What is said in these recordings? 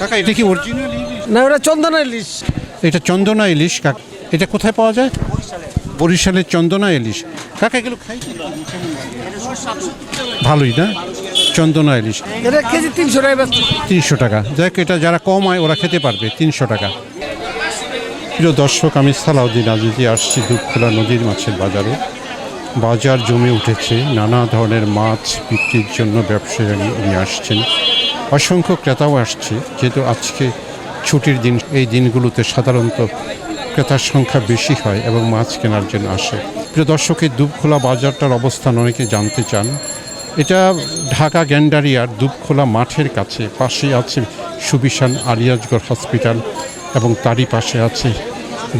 কাকা এটা কি অরিজিনাল না ওটা চন্দনা ইলিশ। এটা চন্দনা ইলিশ কাক। এটা কোথায় পাওয়া যায়? বরিশালের চন্দনা ইলিশ। কাকা এগুলো খাই ভালোই না? চন্দনা ইলিশ। এটা কেজি তিনশো টাকা তিনশো টাকা। দেখ এটা যারা কম হয় ওরা খেতে পারবে তিনশো টাকা। প্রিয় দর্শক আমি সালাউদ্দিন আজিজি আসছি দুধখোলা নদীর মাছের বাজারে। বাজার জমে উঠেছে নানা ধরনের মাছ বিক্রির জন্য ব্যবসায়ী নিয়ে আসছেন। অসংখ্য ক্রেতাও আসছে। যেহেতু আজকে ছুটির দিন, এই দিনগুলোতে সাধারণত ক্রেতার সংখ্যা বেশি হয় এবং মাছ কেনার জন্য আসে। প্রিয় দর্শকের দুধখোলা বাজারটার অবস্থান অনেকে জানতে চান। এটা ঢাকা গ্যান্ডারিয়ার দুধখোলা মাঠের কাছে, পাশে আছে সুবিশান আলিয়াজগড় হসপিটাল এবং তারই পাশে আছে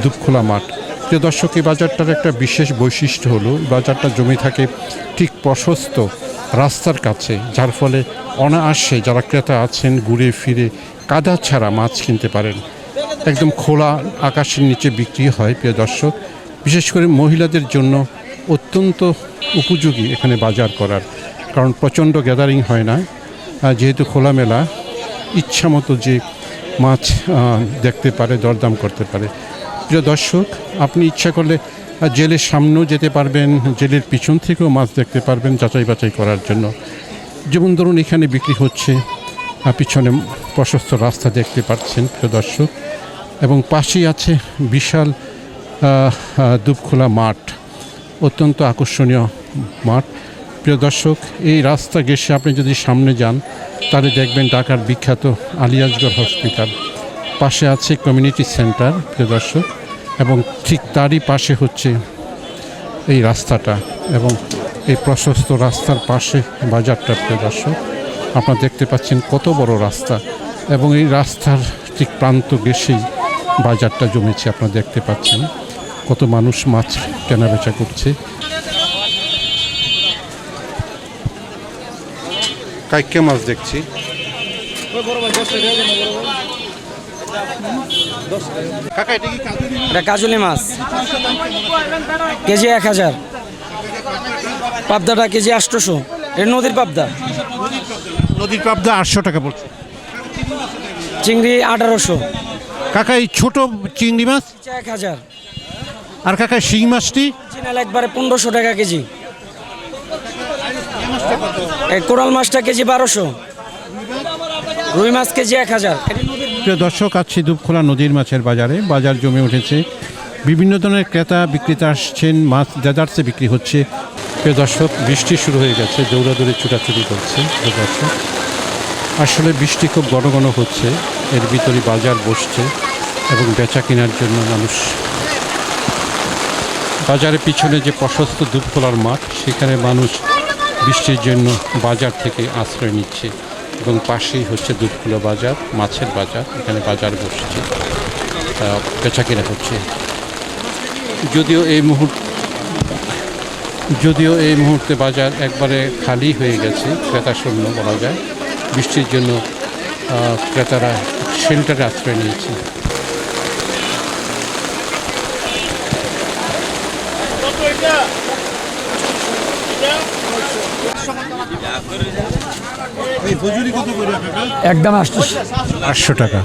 দুধখোলা মাঠ। প্রিয় দর্শক, এই বাজারটার একটা বিশেষ বৈশিষ্ট্য হলো বাজারটা জমি থাকে ঠিক প্রশস্ত রাস্তার কাছে, যার ফলে অনায়াসে যারা ক্রেতা আছেন ঘুরে ফিরে কাদা ছাড়া মাছ কিনতে পারেন। একদম খোলা আকাশের নিচে বিক্রি হয়, প্রিয় দর্শক। বিশেষ করে মহিলাদের জন্য অত্যন্ত উপযোগী এখানে বাজার করার। কারণ প্রচণ্ড গ্যাদারিং হয় না। যেহেতু খোলামেলা ইচ্ছা মতো যে মাছ দেখতে পারে, দরদাম করতে পারে। প্রিয় দর্শক, আপনি ইচ্ছা করলে জেলের সামনেও যেতে পারবেন, জেলের পিছন থেকেও মাছ দেখতে পারবেন যাচাই বাছাই করার জন্য। যেমন ধরুন, এখানে বিক্রি হচ্ছে পিছনে প্রশস্ত রাস্তা দেখতে পাচ্ছেন, প্রিয় দর্শক। এবং পাশেই আছে বিশাল দুবখোলা মাঠ, অত্যন্ত আকর্ষণীয় মাঠ। প্রিয় দর্শক, এই রাস্তা গেছে আপনি যদি সামনে যান, তাহলে দেখবেন ঢাকার বিখ্যাত আলিয়াজগড় হসপিটাল। পাশে আছে কমিউনিটি সেন্টার, প্রিয় দর্শক, এবং ঠিক তারই পাশে হচ্ছে এই রাস্তাটা। এবং এই প্রশস্ত রাস্তার পাশে বাজারটা দর্শক, আপনারা দেখতে পাচ্ছেন কত বড় রাস্তা এবং এই রাস্তার ঠিক প্রান্ত গেছেই বাজারটা জমেছে, আপনারা দেখতে পাচ্ছেন। কত মানুষ মাছ কেনাবেচা করছে। কাইকে মাছ দেখছি? কাকা এটা কি কাজুলি মাছ। কেজি এক হাজার। পাবদাটা কেজি আটশোশো। এটা নদীর পাবদা। নদীর পাবদা আটশো টাকা বলছে চিংড়ি আঠারোশো। কাকা এই ছোট চিংড়ি মাছ? এক হাজার। আর কাকা শিং মাছটি? চিনাল একবারে পনেরোশো টাকা কেজি। এই কোরাল মাছটা কেজি বারোশো। রুই মাছ কেজি এক হাজার। প্রিয় দর্শক আছি দুপখোলা নদীর মাছের বাজারে বাজার জমে উঠেছে। বিভিন্ন ধরনের ক্রেতা বিক্রেতা আসছেন মাছ দেদার্সে বিক্রি হচ্ছে। প্রিয় দর্শক, বৃষ্টি শুরু হয়ে গেছে, দৌড়াদৌড়ি ছুটাছুটি করছে দর্শক আসলে বৃষ্টি খুব ঘন ঘন হচ্ছে, এর ভিতরে বাজার বসছে এবং বেচা কেনার জন্য মানুষ বাজারের পিছনে যে প্রশস্ত দুপখোলার মাঠ, সেখানে মানুষ বৃষ্টির জন্য বাজার থেকে আশ্রয় নিচ্ছে এবং পাশেই হচ্ছে দুধখোলা বাজার, মাছের বাজার, এখানে বাজার বসছে বেচা কেনা হচ্ছে। যদিও এই মুহূর্তে যদিও এই মুহূর্তে বাজার একবারে খালি হয়ে গেছে ক্রেতা শূন্য বলা যায়। বৃষ্টির জন্য ক্রেতারা শেল্টারে আশ্রয় নিয়েছে। একদম আটশো টাকা।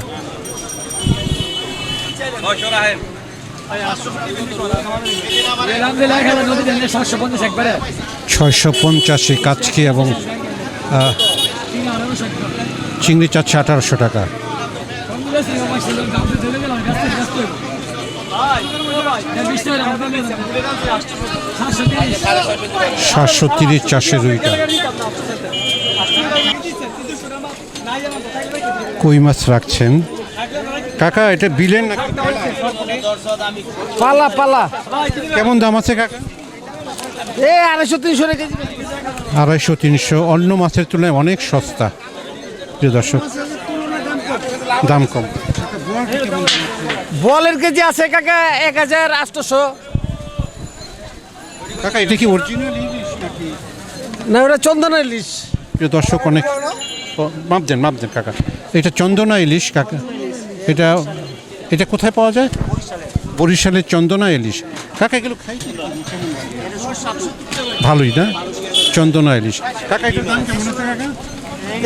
ছয়শো পঞ্চাশে কাচকি এবং চিংড়ি চাচ্ছে আঠারোশো টাকা। সাতশো তিরিশ চারশো রুইটা কই মাছ রাখছেন? কাকা এটা বিলেন নাকি পালা পালা। কেমন দাম আছে কাকা? এই আড়াইশো তিনশো আড়াইশো তিনশো অন্য মাছের তুলনায় অনেক সস্তা। প্রিয় দর্শক দাম কম। বলের কেজি আছে কাকা এক হাজার আটশোশো কাকা এটা কি অরিজিনাল ইলিশ নাকি? না ওটা চন্দনা ইলিশ। প্রিয় দর্শক অনেক মাপ দেন মাপ দেন কাকা। এটা চন্দনা ইলিশ কাকা। এটা এটা কোথায় পাওয়া যায়? বরিশালের চন্দনা ইলিশ। কাকা এগুলো খাই ভালোই না? চন্দনা ইলিশ। কাকা এটার দাম কেমন আছে কাকা?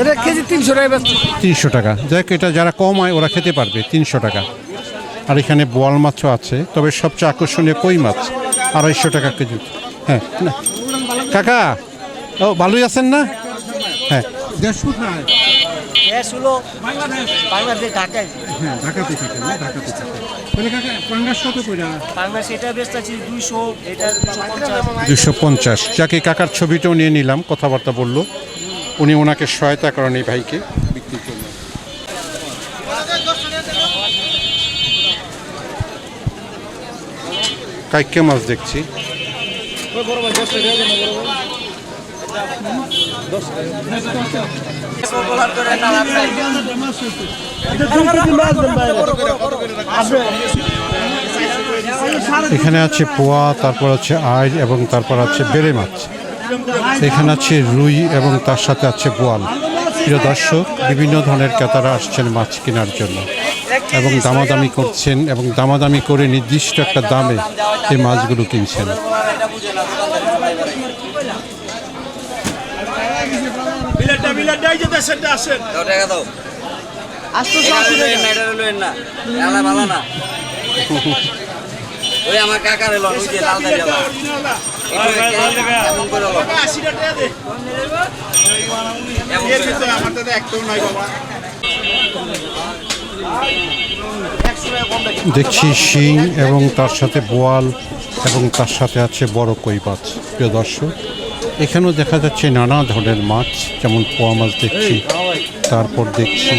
এটা কেজি তিনশো টাকা তিনশো টাকা। দেখ এটা যারা কম হয় ওরা খেতে পারবে তিনশো টাকা। আর এখানে বোয়াল মাছও আছে তবে সবচেয়ে আকর্ষণীয় কই মাছ? আড়াইশো টাকা কেজি। হ্যাঁ না? কাকা ও ভালোই আছেন না? হ্যাঁ। দেশ গ্যাস হলো বাংলাদেশ। ঢাকায়। হ্যাঁ ঢাকাতে থাকেন না ঢাকাতে থাকেন তাহলে কাকা পাঙ্গাস কত করে বাংলাদেশ এটা বেচতেছি দুইশো এটা দুশো পঞ্চাশ। পঞ্চাশ। যাকে কাকার ছবিটাও নিয়ে নিলাম কথাবার্তা বলল। উনি ওনাকে সহায়তা করেন এই ভাইকে বিক্রির জন্য কাইকে মাছ দেখছি? এখানে আছে পোয়া, তারপর আছে আইল এবং তারপর আছে বেড়ে মাছ। এখানে আছে রুই এবং তার সাথে আছে বোয়াল। প্রিয় দর্শক, বিভিন্ন ধরনের ক্রেতারা আসছেন মাছ কেনার জন্য এবং দামাদামি করছেন এবং দামাদামি করে নির্দিষ্ট একটা দামে এই মাছগুলো কিনছেন। যে দেশেরটা আসেন দাও টাকা দাও। এটা লইয়েন না এটা না। এলা ভালো না। ওই আমার কাকার এলো ওই যে লাল দাঁড়িয়ে এমন করে লো আশিটা টাকা দে। এমন করে আমার তো একটাও নাই বাবা। দেখছি শিং এবং তার সাথে বোয়াল এবং তার সাথে আছে বড় কই মাছ প্রিয় দর্শক এখানেও দেখা যাচ্ছে নানা ধরনের মাছ যেমন পোয়া মাছ দেখছি তারপর দেখছি